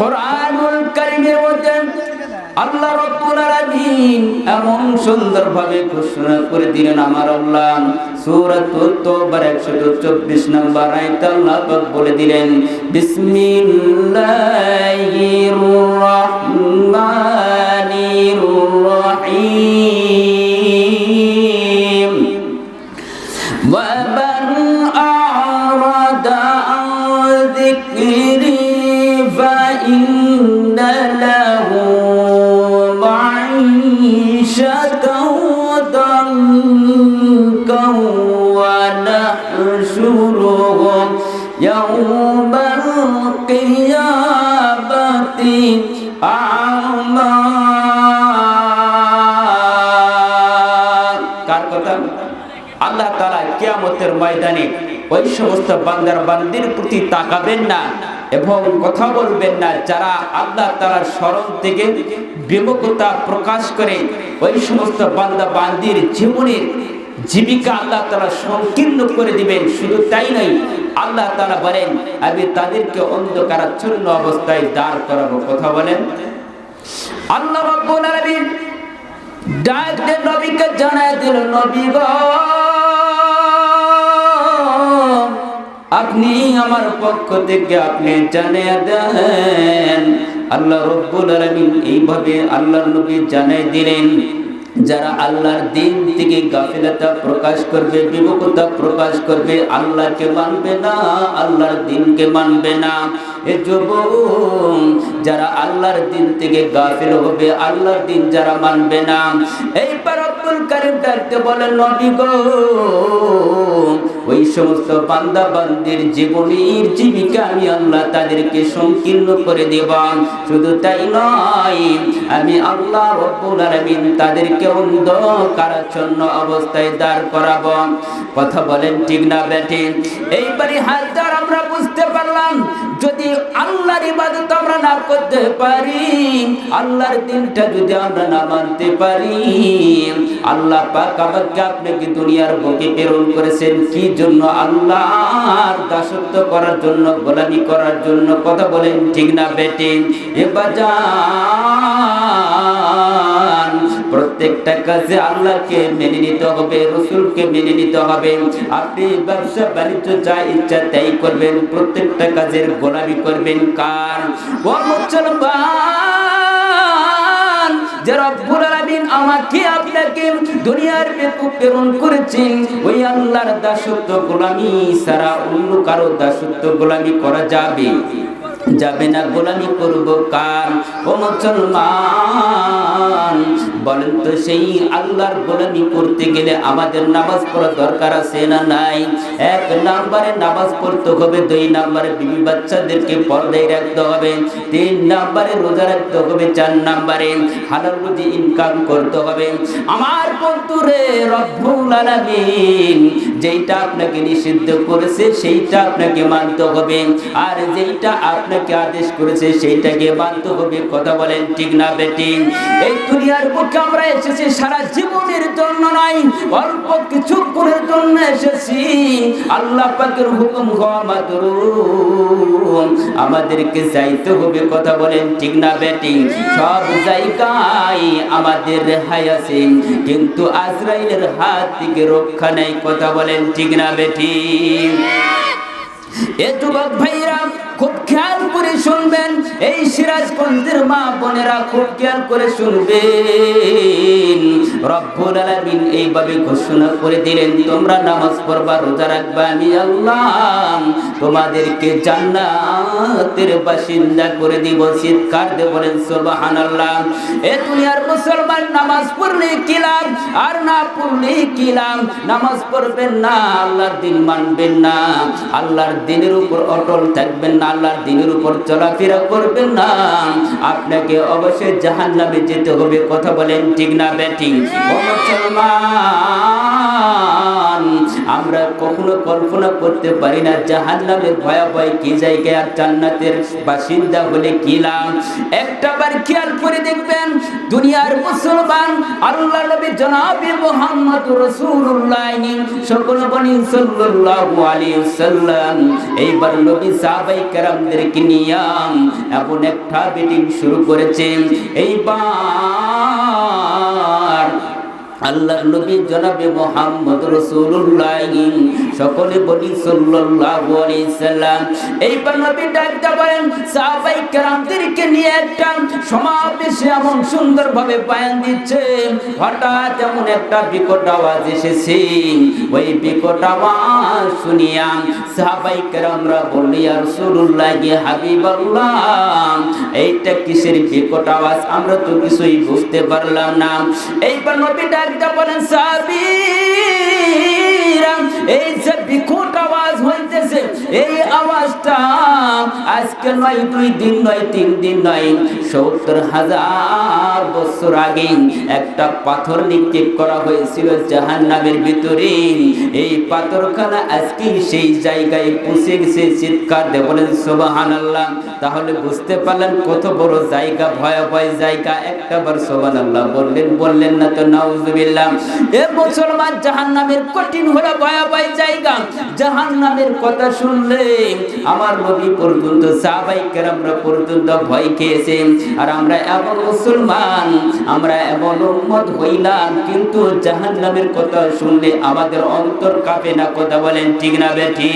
কোরআনুল কারিমের মধ্যে আল্লাহ আলামিন এমন সুন্দরভাবে ঘোষণা করে দিলেন, আমার আল্লাহ সূরাতুত তওবার 124 নম্বর আল্লাহ পাক বলে দিলেন, বিসমিল্লাহির রাহমানির রাহিম। ওয়া আ'রাদা فإن له معيشة ضنكا ونحشره يوم القيامة أعمى কার কথা আল্লাহ তালা কিয়ামতের ময়দানে ওই সমস্ত বান্দার বান্দির প্রতি তাকাবেন না এবং কথা বলবেন না, যারা আল্লাহ তালার স্মরণ থেকে বিমুখতা প্রকাশ করে ওই সমস্ত বান্দা বান্দির জীবনের জীবিকা আল্লাহ তালা সংকীর্ণ করে দিবেন, শুধু তাই নয়, আল্লাহ তালা বলেন, আমি তাদেরকে অন্ধকারাচ্ছন্ন অবস্থায় দাঁড় করাবো। কথা বলেন। আল্লাহ ডাক নবীকে, জানায় দিল, নবী গো আপনি আমার পক্ষ থেকে আপনি জানিয়ে দেন। আল্লাহ রব্বুল আলামিন এইভাবে আল্লাহর নবী জানিয়ে দিলেন। যারা আল্লাহর দিন থেকে গাফিলতা প্রকাশ করবে, বিমুখতা প্রকাশ করবে, আল্লাহকে মানবে না, আল্লাহর দিনকে মানবে না। এ যারা আল্লাহর দিন থেকে গাফিল হবে, আল্লাহর দিন যারা মানবে না। এই পারাব্বুল কারীম বলেন নবী গো, ওই সমস্ত বান্দা বান্দির জীবনের জীবিকা আমি আল্লাহ তাদেরকে সংকীর্ণ করে দেব। শুধু তাই নয়, আমি আল্লাহ রব্বুল আলামিন তাদেরকে অন্ধকারাচ্ছন্ন অবস্থায় দাঁড় করাবো। কথা বলেন ঠিক না বেটে? এইবারই হাত দ্বার আমরা বুঝতে পারলাম, যদি আল্লাহর ইবাদত আমরা না করতে পারি, আল্লাহর দিনটা যদি আমরা না মানতে পারি, আল্লাহ পাক আমাকে আপনাকে দুনিয়ার বুকে প্রেরণ করেছেন? কি জন্য? আল্লাহর দাসত্ব করার জন্য, গোলামি করার জন্য। কথা বলেন ঠিক না বেটে? এবার যান প্রত্যেকটা কাজে আল্লাহকে মেনে নিতে হবে, রসুলকে মেনে নিতে হবে। আপনি ব্যবসা, বাণিজ্য যা ইচ্ছা তাই করবেন, প্রত্যেকটা কাজের গোলামি করবেন। কার? যাবে? না, গোলামি করব কার? ও মুসলমান বলেন তো সেই আল্লাহর গোলামি করতে গেলে আমাদের নামাজ পড়া দরকার আছে না নাই? এক নাম্বারে নামাজ পড়তে হবে, দুই নাম্বারে বিবি বাচ্চাদেরকে পর্দায় রাখতে হবে, তিন নাম্বারে রোজা রাখতে হবে, চার নাম্বারে হালাল রুজি ইনকাম করতে হবে। আমার বন্ধুরে রব্বুল আলামিন, যেইটা আপনাকে নিষিদ্ধ করেছে, সেইটা আপনাকে মানতে হবে। আর যেইটা আপনাকে আদেশ করেছে, সেইটাকে মানতে হবে, কথা বলেন ঠিক না বেটি এই দুনিয়ার আমরা এসেছি সারা জীবনের জন্য নয়, অল্প কিছুক্ষণের জন্য এসেছি। আল্লাহ পাকের হুকুম হওয়া মাত্র আমাদেরকে যাইতে হবে, কথা বলেন ঠিক না বেটি? সব জায়গায় আমাদের রেহাই আছে, কিন্তু আজরাইলের হাত থেকে রক্ষা নেই, কথা বলেন ঠিক না বেটি? এ যুবক ভাইরা, খুব খেয়াল করে শুনবেন, এই মা বোনেরা খুব খেয়াল করে শুনবেন। রব্বুল আলামিন এইভাবে ঘোষণা করে দিলেন, তোমরা নামাজ পড়বা, রোজা রাখবা, আমি আল্লাহ তোমাদেরকে জান্নাতের বাসিন্দা করে দিব। চিৎকার দিয়ে বলেন, সুবহানাল্লাহ। এ দুনিয়ার মুসলমান নামাজ পড়লে কি লাভ? আর না পড়লে কি লাভ? নামাজ পড়বেন না, আল্লাহর দিন মানবেন না। আল্লাহর দিনের উপর অটল থাকবেন না, আল্লাহর দিনের উপর চলাফেরা করবেন না। আপনাকে অবশ্যই জাহান্নামে যেতে হবে, কথা বলেন ঠিক না ব্যাটিং ও মুসলমান! আমরা কখনো কল্পনা করতে পারি না জাহান নামের ভয়াবহ কি জায়গায় আর জান্নাতের বাসিন্দা হলে কি লাভ? একটা বার খেয়াল করে দেখবেন, দুনিয়ার মুসলমান আল্লাহ নবী জনাবি মোহাম্মদ রাসূলুল্লাহ সকল বনি সাল্লাল্লাহু আলাইহি ওয়াসাল্লাম। এইবার নবী সাহাবাই কেরামদেরকে নিয়াম এমন একটা মিটিং শুরু করেছে এইবার আল্লাহ নবী জনাবে মোহাম্মদ রসুল্লাহ সকলে বলি সাল্লাল্লাহু আলাইহি সাল্লাম। নবী ডাকতে বলেন, সাহাবাই নিয়ে একটা সমাবেশে এমন সুন্দরভাবে বয়ান দিচ্ছে, হঠাৎ এমন একটা বিকট আওয়াজ এসেছে। ওই বিকট আওয়াজ শুনিয়া সাহাবাই বললি আর রাসূলুল্লাহ, হাবিবাল্লাহ, এইটা কিসের বিকট আওয়াজ? আমরা তো কিছুই বুঝতে পারলাম না। এইবার নবী ডাকতে বলেন সাহাবীরা এই যে বিকট আওয়াজ হইতেছে। এই আওয়াজটা আজকে নয়, দুই দিন নয়, তিন দিন নয়, সত্তর হাজার বছর আগে একটা পাথর নিক্ষেপ করা হয়েছিল জাহান নামের ভিতরে। এই পাথরখানা আজকে সেই জায়গায় পৌঁছে গেছে চিৎকার বলেন সোবাহান আল্লাহ তাহলে বুঝতে পারলেন কত বড় জায়গা, ভয়াবহ জায়গা। একটা বার সোবান আল্লাহ বললেন বললেন না তো, নাউজুবিল্লাহ। এ মুসলমান জাহান নামের কঠিন হলো, ভয়াবহ জায়গা। জাহান নামের কথা শুনলে আমার নবী পর্যন্ত, সাহাবাই কেরামরা পর্যন্ত ভয় খেয়েছে আর আমরা এমন মুসলমান, আমরা এমন উম্মত হইলাম, কিন্তু জাহান নামের কথা শুনলে আমাদের অন্তর কাঁপে না, কথা বলেন ঠিক না বেঠি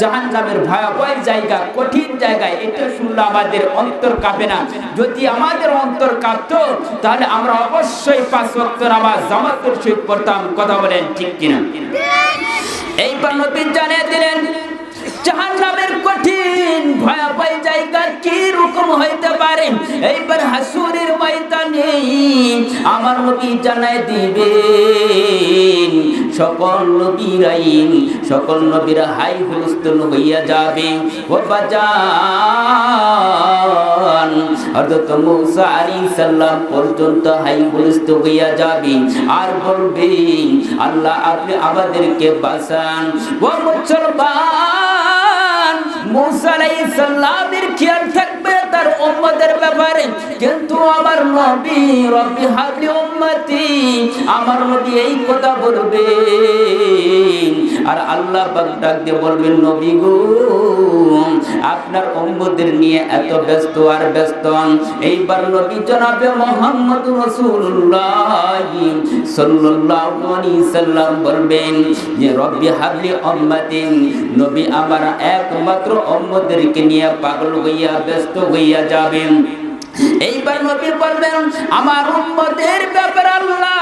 জাহান নামের ভয়াবহ জায়গা, কঠিন জায়গায় এটা শুনলে আমাদের অন্তর কাঁপে না। যদি আমাদের অন্তর কাঁপতো, তাহলে আমরা অবশ্যই পাঁচ ওয়াক্ত নামাজ জামাতের সহিত পড়তাম, কথা বলেন ঠিক কিনা? এইবার নবী জানিয়ে দিলেন জাহান নামের কঠিন ভয়াবহ জায়গা কি রকম হইতে পারে? এইবার হাসুরের ময়দানে আমার নবী জানাই দিবেন, সকল নবীরাই, সকল নবীরা হাই হুলস্থুল হইয়া যাবে। ও বাজান, হযরত মুসা আলাইহিস সালাম পর্যন্ত হাই হুলস্থুল হইয়া যাবে। আর বলবে, আল্লাহ আপনি আমাদেরকে বাঁচান। ও মুসলমান মুসা আলাইহিস খেয়াল থাকবে তার উম্মতের ব্যাপারে। কিন্তু আমার নবী রব্বি হাবলি আমার নবী এই কথা বলবে আর আল্লাহ ডাক বলবেন, নবী গো, আপনার উম্মতদের নিয়ে এত ব্যস্ত আর ব্যস্ত। এইবার নবী জনাবে মোহাম্মদ রাসূলুল্লাহ সাল্লাল্লাহু আলাইহি সাল্লাম বলবেন যে, রব্বি হাবলি উম্মতিন। নবী আমার একমাত্র উম্মতদেরকে নিয়ে পাগল হইয়া ব্যস্ত হইয়া যাবেন। এইবার নবী বলবেন, আমার উম্মতের আল্লাহ।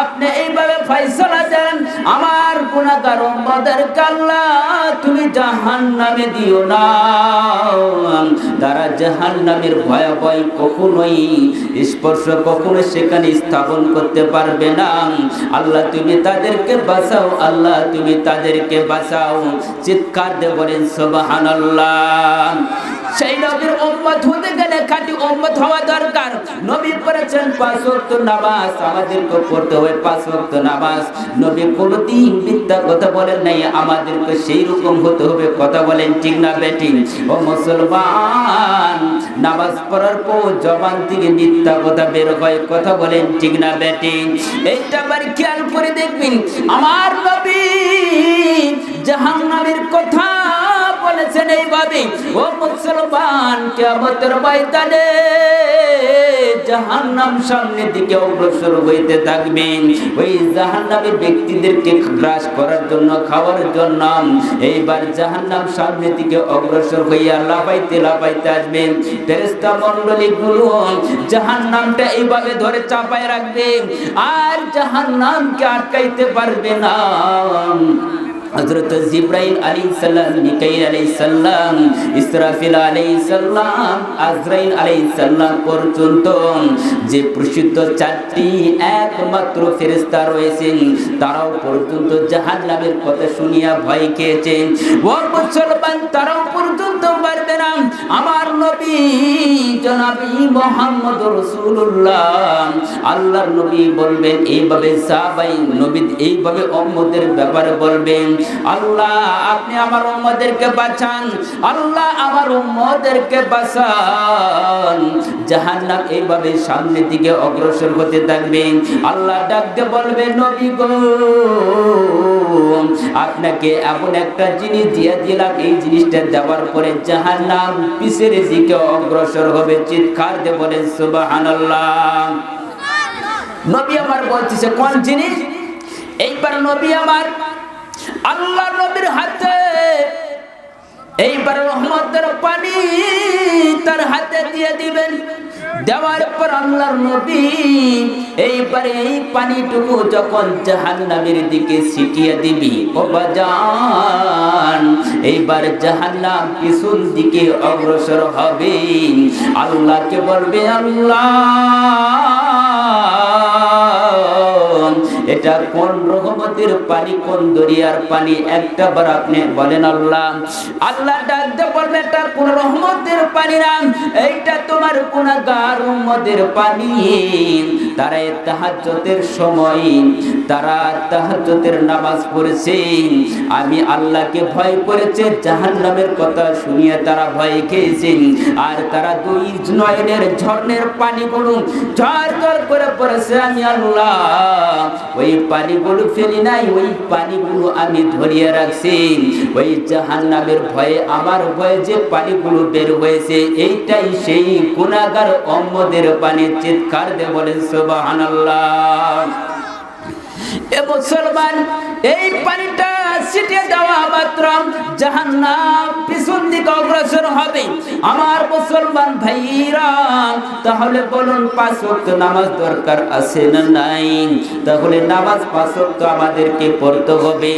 আপনি এইভাবে ফয়সালা দেন, আমার উম্মতের আল্লাহ তুমি জাহান্নামে দিও না। তারা জাহান্নামের ভয়াবহ কখনোই স্পর্শ কখনো সেখানে স্থাপন করতে পারবে না। আল্লাহ, তুমি তাদেরকে বাঁচাও, আল্লাহ, তুমি তাদেরকে বাঁচাও। চিৎকার দিয়ে বলেন, সুবহানাল্লাহ। সেই নবীর উম্মত হতে গেলে খাঁটি উম্মত হওয়া দরকার। নবী পড়েছেন পাঁচ ওয়াক্ত নামাজ আমাদেরকে পড়তে হবে পাঁচ ওয়াক্ত নামাজ। নবী কোনোদিন মিথ্যা কথা বলেন নাই, আমাদেরকে সেই রকম হতে হবে, কথা বলেন ঠিক না বেটি ও মুসলমান, নামাজ পড়ার পর জবান থেকে মিথ্যা কথা বের হয়, কথা বলেন ঠিক না বেটি এইটা আবার খেয়াল করে দেখবেন, আমার নবী জাহান্নামের কথা বলেছেন এইভাবে ও মুসলমান কেমতের ময়দানে জাহান্নাম সামনের দিকে অগ্রসর হইতে ওই ব্যক্তিদেরকে গ্রাস করার জন্য, খাওয়ার জন্য, এইবার জাহান্নাম সামনের দিকে অগ্রসর হইয়া মন্ডলী জাহান্নামটা এইভাবে ধরে চাপায় আর জাহান্নামকে আটকাইতে পারবে না। হযরত জিব্রাইল আলাইহিস সালাম, মিকাইল আলাইহিস সালাম, ইসরাফিল আলাইহিস সালাম, আজরাইল আলাইহিস সালাম পর্যন্ত যে প্রসিদ্ধ চারটি একমাত্র ফেরেশতা রয়েছেন, তারাও পর্যন্ত জাহান্নামের কথা শুনিয়া ভয় খেয়েছেন। ও মুসলমান, তারাও পর্যন্ত পারবে না। আমার নবী জনাবি মোহাম্মদ রসুল্লাহ আল্লাহর নবী বলবেন, এইভাবে সাহাবাই নবী এইভাবে ব্যাপারে বলবেন, আল্লাহ, আপনি আমার বাঁচান, আল্লাহ আমার বাঁচান। জাহান্নাম এইভাবে সামনের দিকে অগ্রসর হতে থাকবেন আল্লাহ ডাকতে বলবে, নবী গো, আপনাকে এমন একটা জিনিস দিয়ে দিলাম, এই জিনিসটা দেওয়ার পরে জাহান্নাম পিছের দিকে অগ্রসর হবে। চিৎকার দিয়ে বলেন, সুবহানাল্লাহ। নবী আমার বলতেছে কোন জিনিস? এইবার নবী আমার, আল্লাহ নবীর হাতে, এইবার রহমতের পানি তার হাতে দিয়ে দিবেন। দেওয়ার পর আল্লাহর নবী এইবারে এই পানিটুকু যখন জাহান্নামের দিকে ছিটিয়ে দিবি, ও বাজান, এইবার জাহান্নাম পিছন দিকে অগ্রসর হবে। আল্লাহকে বলবে, আল্লাহ এটা কোন রহমতের পানি, কোন দরিয়ার পানি, একটা বার আপনি বলেন আল্লাহ। আল্লাহ ডাকতে বলবে এটা কোন রহমতের পানি না, এইটা তোমার গুনাহগার উম্মতের পানি। তারা তাহাজ্জুদের সময়, তারা তাহাজ্জুদের নামাজ পড়েছে। আমি আল্লাহকে ভয় করেছে, জাহান্নামের কথা শুনিয়ে তারা ভয় খেয়েছে। আর তারা দুই নয়নের ঝর্ণের পানিগুলো ঝড় ঝড় করে পড়েছে। আমি আল্লাহ, ওই পানিগুলো ফেলি নাই, ওই পানিগুলো আমি ধরিয়ে রাখছি। ওই জাহান্নামের ভয়ে, আমার ভয়ে যে পানিগুলো বের হয়েছে, এইটাই সেই গুণাগার অম্মদের পানি চিৎকার দে বলেন মুসলমান, এই পানিটা ছিটিয়ে দেওয়া মাত্র জাহান্নাম পিছন দিকে অগ্রসর হবে। আমার মুসলমান ভাইরা তাহলে বলুন পাঁচ নামাজ দরকার আছে না নাই? তাহলে নামাজ পাঁচ আমাদেরকে পড়তে হবে।